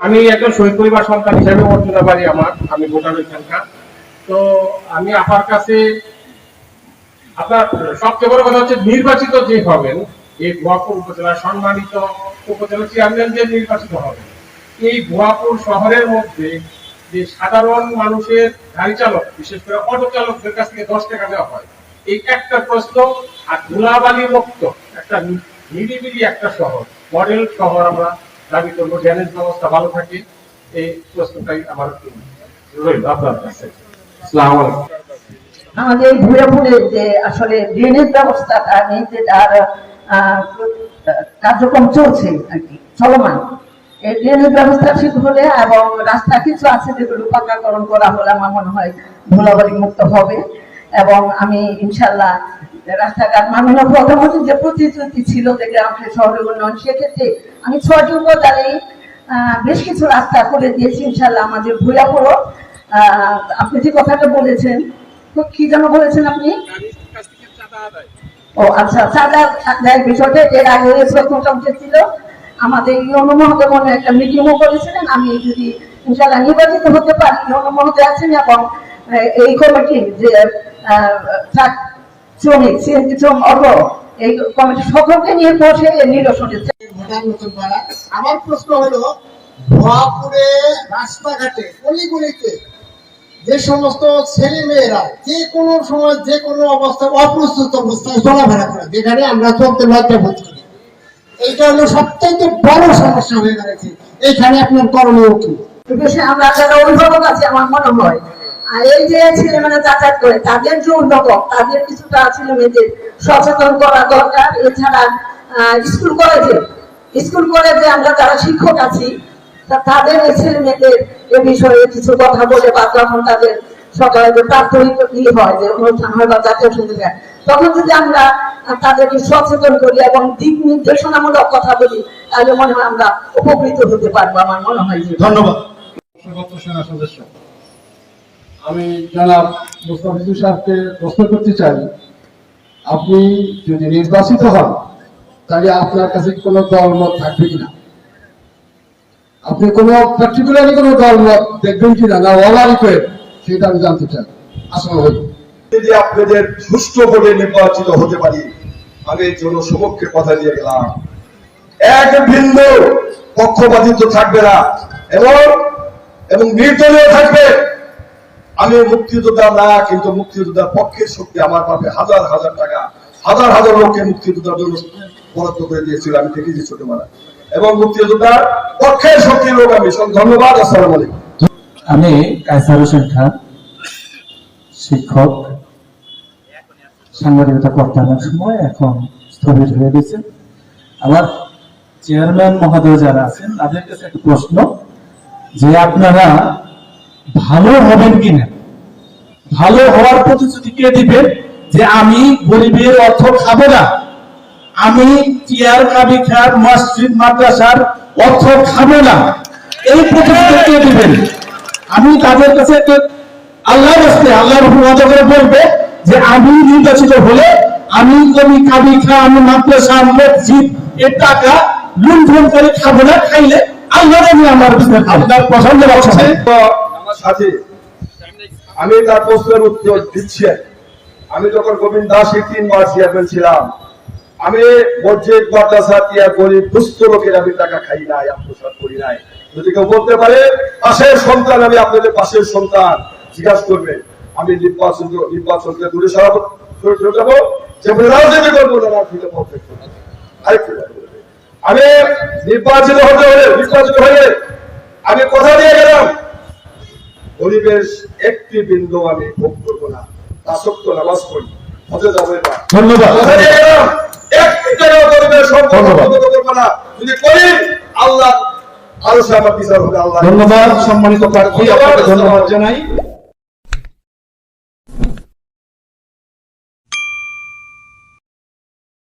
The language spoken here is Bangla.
আমি একজন শহীদ পরিবার সন্তান হিসেবে মর্যাদা বাড়ি আমার, আমি ভোটার এখানকার তো আমি আপনার কাছে, আপনার সবচেয়ে বড় কথা হচ্ছে নির্বাচিত যে হবেন, এই গোয়াপুর উপজেলার সম্মানিত উপজেলা চেয়ারম্যান যে নির্বাচিত হবেন, এই গোয়াপুর শহরের মধ্যে যে সাধারণ মানুষের গাড়ি চালক, বিশেষ করে অটো চালকদের কাছ থেকে দশ টাকা দেওয়া হয়, এই একটা প্রশ্ন আর ধুলাবালি মুক্ত, একটা নিরিবিলি একটা শহর, মডেল শহর আমরা দাবি করব, ড্রেনেজ ব্যবস্থা ভালো থাকে, এই প্রশ্নটাই আমার রইল। আপনার কাছে। আমাদের ভৈরবপুরে যে আসলে ব্যবস্থাটা তার কার্যক্রম চলছে আর কি, চলমান। এই ব্যবস্থা ঠিক হলে এবং রাস্তা কিছু আছে যেগুলো পাকাকরণ করা হলে আমার মনে হয় মুক্ত হবে। এবং আমি ইনশাল্লাহ রাস্তাঘাট মাননীয় প্রধানমন্ত্রী যে প্রতিশ্রুতি ছিল যে গ্রাম শহরের উন্নয়ন সেক্ষেত্রে আমি ছয়টি উপজেলায় বেশ কিছু রাস্তা করে দিয়েছি ইনশাল্লাহ আমাদের ভৈরাপুরও আহ, আপনি যে কথাটা বলেছেন তো কি যেন বলেছেন আপনি? ও আচ্ছা চাঁদা আদায়ের বিষয়টা এর আগে প্রথমটা উঠেছিল আমাদের ইয়নো মহোদয় একটা মিটিংও করেছিলেন। আমি যদি ইনশাল্লাহ নির্বাচিত হতে পারি ইয়নো মহোদয় আছেন এবং এই কমিটি যে শ্রমিক সিএনজি শ্রম এই কমিটি সকলকে নিয়ে বসে আমার প্রশ্ন হলো ভুয়াপুরে রাস্তাঘাটে যে সমস্ত ছেলে মেয়েরা যে কোনো সময় যে কোনো অবস্থায় অপ্রস্তুত অবস্থায় চলাফেরা করে যেখানে আমরা চলতে লজ্জা বোধ করি এইটা হলো সবচেয়ে বড় সমস্যা হয়ে দাঁড়িয়েছে এইখানে আপনার করণীয় কি আমরা অভিভাবক আছে আমার মনে হয় আর এই যে ছেলে যাতায়াত করে, তাদের যে অভিভাবক তাদের কিছুটা ছেলে মেয়েদের সচেতন করা দরকার। এছাড়া স্কুল কলেজে স্কুল কলেজে আমরা যারা শিক্ষক আছি তাদের ছেলে মেয়েদের এ বিষয়ে কিছু কথা বলে বা তাদের সকালে যে ইয়ে হয়, যে অনুষ্ঠান হয় বা জাতীয় তখন যদি আমরা তাদেরকে সচেতন করি এবং দিক নির্দেশনামূলক কথা বলি, তাহলে মনে হয় আমরা উপকৃত হতে পারব, আমার মনে হয় ধন্যবাদ। সদস্য আমি জনাব মুস্তাফিজুর সাহেবকে প্রশ্ন করতে চাই। আপনি যদি নির্বাচিত হন, তাহলে আপনার কাছে কোনো দলমত থাকবে কিনা? আপনি কোনো পার্টিকুলারলি কোনো দলমত দেখবেন কিনা না অবারিত সেটা আমি জানতে চাই। আসলে যদি আপনাদের সুষ্ঠু ভোটে নির্বাচিত হতে পারি, আমি জনসমক্ষে কথা দিয়ে গেলাম। এক বিন্দু পক্ষপাতিত্ব থাকবে না, এবং এবং নির্দলীয় থাকবে। আমি মুক্তিযোদ্ধা না কিন্তু মুক্তিযোদ্ধার পক্ষের শক্তি আমার পাবে হাজার হাজার টাকা। হাজার হাজার লোককে মুক্তিযোদ্ধার জন্য বরাদ্দ করে দিয়েছিল, আমি দেখেছি ছোটবেলা এবং মুক্তিযোদ্ধার পক্ষের শক্তির লোক আমি। ধন্যবাদ, আসসালামু আলাইকুম। আমি কায়সার হোসেন খান, শিক্ষক, সাংবাদিকতা করতাম এক সময় এখন স্থগিত হয়ে গেছে আমার চেয়ারম্যান মহোদয় যারা আছেন, তাদের কাছে একটা প্রশ্ন, যে আপনারা ভালো হবেন কিনা? ভালো হওয়ার প্রতিশ্রুতি কে দিবেন যে আমি গরিবের অর্থ খাব না। আমি চেয়ার কাবি খার মসজিদ মাদ্রাসার অর্থ খাব না। এই প্রতিশ্রুতি কে দিবেন? আমি তাদের কাছে একটা আল্লাহ রাস্তে আল্লাহর হুকুমত করে বলবে যে আমি নির্বাচিত হলে আমি কবি কাবি খা আমি মাদ্রাসা মসজিদ এর টাকা লুণ্ঠন করে খাব না খাইলে আল্লাহ আমি আমার পছন্দ হচ্ছে আমার সাথে আমি তার প্রশ্নের উত্তর দিচ্ছি। আমি যখন গোবিন্দ দাসের তিনবার চেয়ারম্যান ছিলাম, আমি গরিব দুস্থ লোকের আমি টাকা খাই নাই আত্মসাত করি নাই। যদি কেউ বলতে পারে, পাশের সন্তান, আমি আপনাদের পাশের সন্তান জিজ্ঞাসা করবে। আমি নির্বাচন নির্বাচনকে দূরে সরাবো সরে সরে যাব, যে রাজনীতি করব, না রাজনীতি আমি নির্বাচিত হতে হলে, নির্বাচিত আমি কথা দিয়ে গেলাম। পরিবেশ একটি বিন্দু আমি ভোগ করব না। তা সত্য নামাজ পড়ি। হতে যাব এবার ধন্যবাদ। কথা দিয়ে গেলাম একটি পরিবেশ করব না। যদি করি আল্লাহ আল্লাহ আমার বিচার হবে আল্লাহ। ধন্যবাদ সম্মানিত প্রার্থী আপনাকে ধন্যবাদ জানাই।